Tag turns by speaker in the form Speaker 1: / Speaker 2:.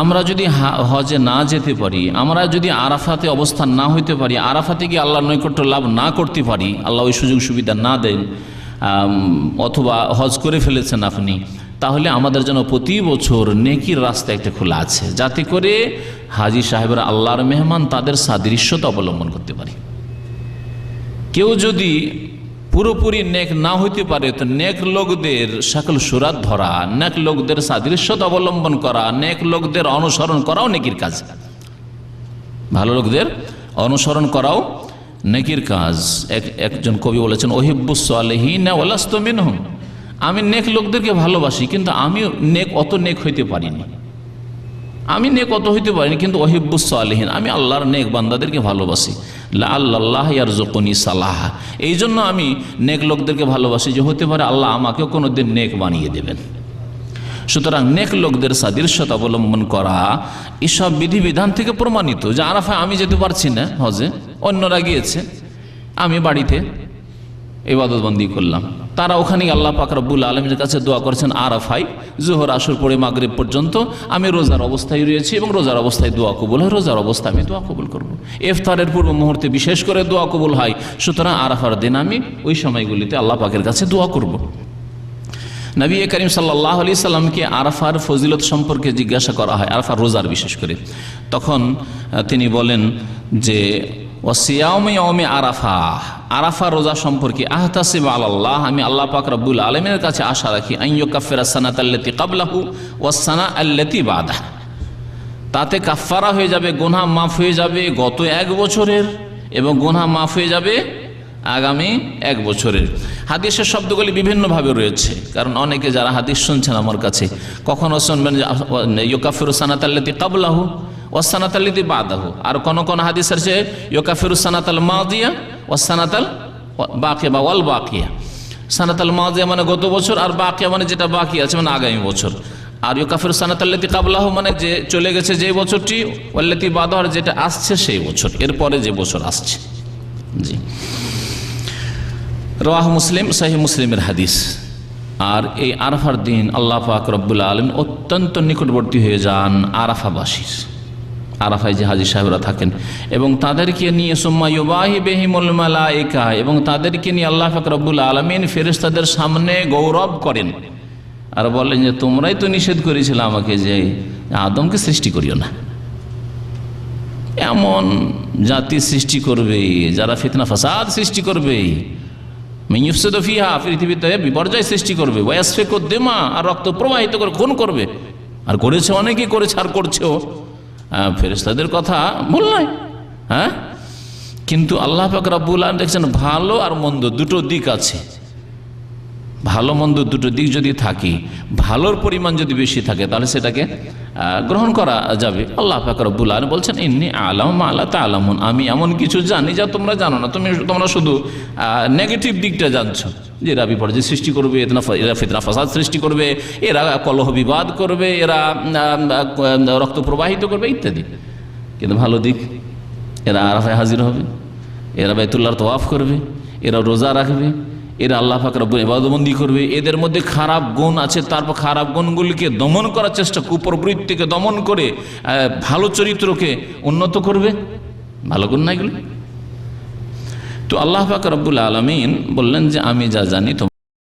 Speaker 1: আমরা যদি হজে না যেতে পারি, আমরা যদি আরাফাতে অবস্থান না হইতে পারি, আরাফাতে গিয়ে আল্লাহর নৈকট্য লাভ না করতে পারি, আল্লাহ ওই সুযোগ সুবিধা না দেন অথবা হজ করে ফেলেছেন আপনি, তাহলে আমাদের যেন প্রতি বছর নেকির রাস্তা একটা খোলা আছে, যাতে করে হাজি সাহেবরা আল্লাহর মেহমান তাদের সাদৃশ্যতা অবলম্বন করতে পারে। কেউ যদি পুরোপুরি নেক না হইতে পারে তো নেক লোকদের সকল সুরাত ধরা নেক লোকদের সাদৃশ্যতা অবলম্বন করা, নেক লোকদের অনুসরণ করাও নেকির কাজ। ভালো লোকদের অনুসরণ করাও নেকির কাজ। এক, একজন কবি বলেছেন ওলাস্তমিনহম আমি নেক লোকদেরকে ভালোবাসি, কিন্তু আমি নেক, অত নেক হইতে পারিনি। আমি নেক, অত হইতে পারিনি, কিন্তু ওহিবুস আলহীন আমি আল্লাহর নেক বান্দাদেরকে ভালোবাসি। আল্লাহ ইয়ার জোকনি সালাহ। এই জন্য আমি নেক লোকদেরকে ভালোবাসি যে হতে পারে আল্লাহ আমাকেও কোনো দিন নেক বানিয়ে দেবেন। সুতরাং নেক লোকদের সাদৃশ্যতা অবলম্বন করা এসব বিধিবিধান থেকে প্রমাণিত যে আরাফায় আমি যেতে পারছি না, হজে, অন্যরা গিয়েছে, আমি বাড়িতে ইবাদতবন্দি করলাম। তারা ওখানে আল্লাহ পাক রব্বুল আলমের কাছে দোয়া করেছেন আরাফাই জোহর, আসর পড়ে মাগরিব পর্যন্ত আমি রোজার অবস্থায় রয়েছি এবং রোজার অবস্থায় দোয়া কবুল হয়, রোজার অবস্থায় আমি দোয়া কবুল করব। ইফতারের পূর্ব মুহূর্তে বিশেষ করে দোয়া কবুল হয়, সুতরাং আরাফার দিন আমি ওই সময়গুলিতে আল্লাহ পাকের কাছে দোয়া করব। নবী করিম সাল্লাহ আলি সাল্লামকে আরাফার ফজিলত সম্পর্কে জিজ্ঞাসা করা হয়, আরাফার রোজার বিশেষ করে। তখন তিনি বলেন যে ওসিয়ামে আরাফা। আরাফা রোজা সম্পর্কে আহতাসিব আল্লাহ আমি আল্লাহ পাক রব্বুল আলমের কাছে আশা রাখি আইয় কাফের সানাত আল্লতি কাবলাহু ওয়াসানা আল্লতি বাদা তাতে কাফারা হয়ে যাবে গোনা মাফ হয়ে যাবে গত এক বছরের এবং গোনা মাফ হয়ে যাবে আগামী এক বছরের। হাদিসের শব্দগুলি বিভিন্নভাবে রয়েছে, কারণ অনেকে যারা হাদিস শুনছেন আমার কাছে, কখনো শুনবেন ইয়োকাফির সানাত আল্লাতি কাবলাহু ওয়াসানাত আল্লাতি বাদাহু। আর কোন কোন হাদিস আছে? ইয়োকাফির সানাত আল মাদিয়া ওয়াসানাত আল বাকিয়া বা ওয়াল বাকিয়া। সানাতাল মাজিয়া মানে গত বছর আর বাকিয়া মানে যেটা বাকি আছে মানে আগামী বছর। আর ইউকাফির সানাতাল্লাতি কাবলাহ মানে যে চলে গেছে যে বছরটি, ওয়াল্লাতি বাদর যেটা আসছে সেই বছর, এরপরে যে বছর আসছে। জি। রাহ মুসলিম সাহি মুসলিমের হাদিস। আর এই আরাফার দিন আল্লাহ পাক রব্বুল আলম অত্যন্ত নিকটবর্তী হয়ে যান আরাফাবাসীর। আরাফায় যে সাহেবরা থাকেন। এবং তাদেরকে নিয়ে সোম্মাইবাহি বেহিমুল মালাইকা, এবং তাদেরকে নিয়ে আল্লাহ পাক রব্বুল আলমিন ফেরেস্তাদের সামনে গৌরব করেন। আর বলেন যে, তোমরাই তো নিষেধ করেছিলে আমাকে যে আদমকে সৃষ্টি করিও না। এমন জাতি সৃষ্টি করবে, যারা ফিতনা ফাসাদ সৃষ্টি করবে। পৃথিবীতে বিপর্যয় সৃষ্টি করবে। বয়াসফেক দেমা, আর রক্ত প্রবাহিত করে খুন করবে। আর করেছে অনেকেই, করেছে আর করছেও। আহ, ফেরেশতাদের কথা ভুল নয় হ্যাঁ? কিন্তু আল্লাহ পাক রাব্বুল আলম দেখছেন ভালো আর মন্দ দুটো দিক আছে। ভালো মন্দ দুটো দিক যদি থাকে ভালোর পরিমাণ যদি বেশি থাকে তাহলে সেটাকে গ্রহণ করা যাবে। আল্লাহ ফাকরবুল আলম বলছেন, ইন্নি আলাম আল্লাহ তালামুন আমি এমন কিছু জানি যা তোমরা জানো না। তুমি তোমরা শুধু নেগেটিভ দিকটা জানছো। যে এরা বিপর্যয় সৃষ্টি করবে এরা ফিতনা ফাসাদ সৃষ্টি করবে, এরা কলহ বিবাদ করবে, এরা রক্ত প্রবাহিত করবে, ইত্যাদি। কিন্তু ভালো দিক, এরা আরাফায় হাজির হবে, এরা বাইতুল্লাহর তোয়াফ করবে, এরা রোজা রাখবে এরা আল্লাহ ফাকর ইবাদবন্দি করবে। এদের মধ্যে খারাপ গুণ আছে, তারপর খারাপ গুণগুলিকে দমন করার চেষ্টা, কুপ্রবৃত্তিকে দমন করে ভালো চরিত্রকে উন্নত করবে। ভালো গুণ না এগুলো? তো আল্লাহ রব্বুল আলমিন বললেন যে, আমি যা জানি তোমার